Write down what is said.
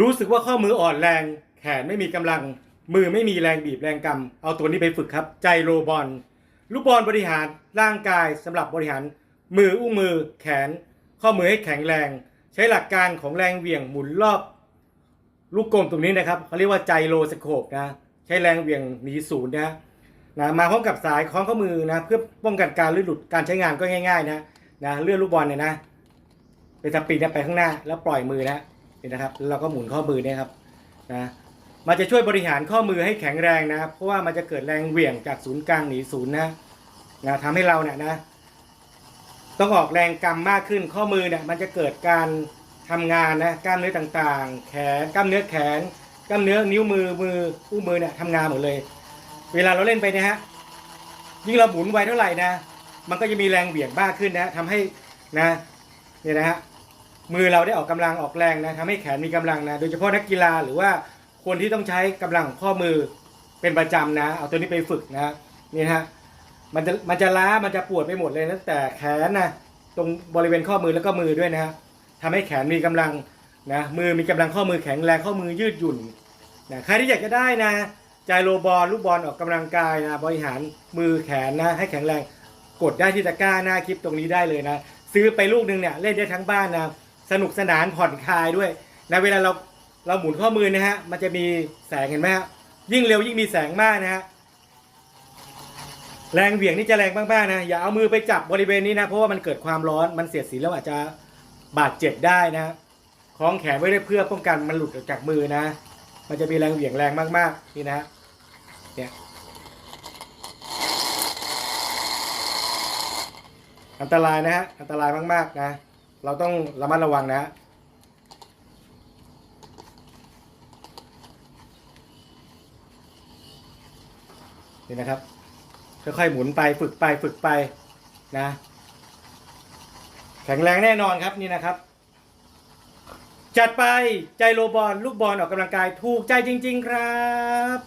รู้สึกว่าข้อมืออ่อนแรง แขนไม่มีกำลัง มือไม่มีแรงบีบแรงกำเอาตัวนี้ไปฝึกครับ ใจโรบอลลูกบอลบริหารร่างกายสำหรับบริหาร มืออุ้งมือ แขน ข้อมือให้แข็งแรง ใช้หลักการของแรงเหวี่ยงหมุนรอบ ลูกกลมตรงนี้นะครับเขาเรียกว่าใจโลสโคปนะ ใช้แรงเหวี่ยงหนีศูนย์นะนะมาพร้อมกับสายคล้องข้อมือนะเพื่อป้องกันการลื่นหลุดการใช้งานก็ง่าย ๆ นะนะเลื่อนลูกบอลเนี่ยนะเป็นสปีดนะไปข้างหน้าแล้วปล่อยมือนะ นี่นะครับแล้วเราก็หมุนข้อมือเนี่ยครับนะมันจะช่วยบริหารข้อมือให้แข็งแรงนะเพราะว่ามันจะเกิดแรงเหวี่ยงจากศูนย์กลางหนีศูนย์นะนะทำให้เราเนี่ยนะ ต้องออกแรงกำมากขึ้นข้อมือเนี่ยมันจะเกิดการทำงานนะกล้ามเนื้อต่างๆ แขนกล้ามเนื้อแขนกล้ามเนื้อนิ้วมือมืออุ้งมือเนี่ยทำงานหมดเลย เวลาเราเล่นไปนะฮะยิ่งเราหมุนไวเท่าไหร่นะ มันก็จะมีแรงเหวี่ยงมากขึ้นนะทำให้นะเนี่ยนะฮะ มือเราได้ออกกำลังออกแรงนะทำให้แขนมีกำลังนะ โดยเฉพาะนักกีฬาหรือว่าคนที่ต้องใช้กำลังของข้อมือเป็นประจำนะ เอาตัวนี้ไปฝึกนะนี่ฮะมันจะมันจะล้ามันจะปวดไปหมดเลยนะแต่แขนนะตรงบริเวณข้อมือแล้วก็มือด้วยนะฮะทำให้แขนมีกำลังนะมือมีกำลังข้อมือแข็งแรงข้อมือยืดหยุ่นนะใครที่อยากจะได้นะใจโลบอลลูกบอลออกกำลังกายนะบริหารมือแขนนะให้แข็งแรง กดได้ที่ตะกร้าหน้าคลิปตรงนี้ได้เลยนะ ซื้อไปลูกหนึ่งเนี่ยเล่นได้ทั้งบ้านนะ สนุกสนานผ่อนคลายด้วยนะเวลาเราเราหมุนข้อมือนะฮะมันจะมีแสงเห็นไหมฮะยิ่งเร็วยิ่งมีแสงมากนะฮะแรงเหวี่ยงนี่จะแรงมากๆนะอย่าเอามือไปจับบริเวณนี้นะเพราะว่ามันเกิดความร้อนมันเสียดสีแล้วอาจจะบาดเจ็บได้นะคล้องแขนไว้ได้เพื่อป้องกันมันหลุดออกจากมือนะ มันจะมีแรงเหวี่ยงแรงมากๆนี่นะเนี่ยอันตรายนะฮะอันตรายมากๆนะ เราต้องระมัดระวังนะฮะนี่นะครับค่อยๆหมุนไปฝึกไปฝึกไปนะ แข็งแรงแน่นอนครับนี่นะครับ จัดไปใจโลบอลลูกบอลออกกำลังกายถูกใจจริง ๆ ครับ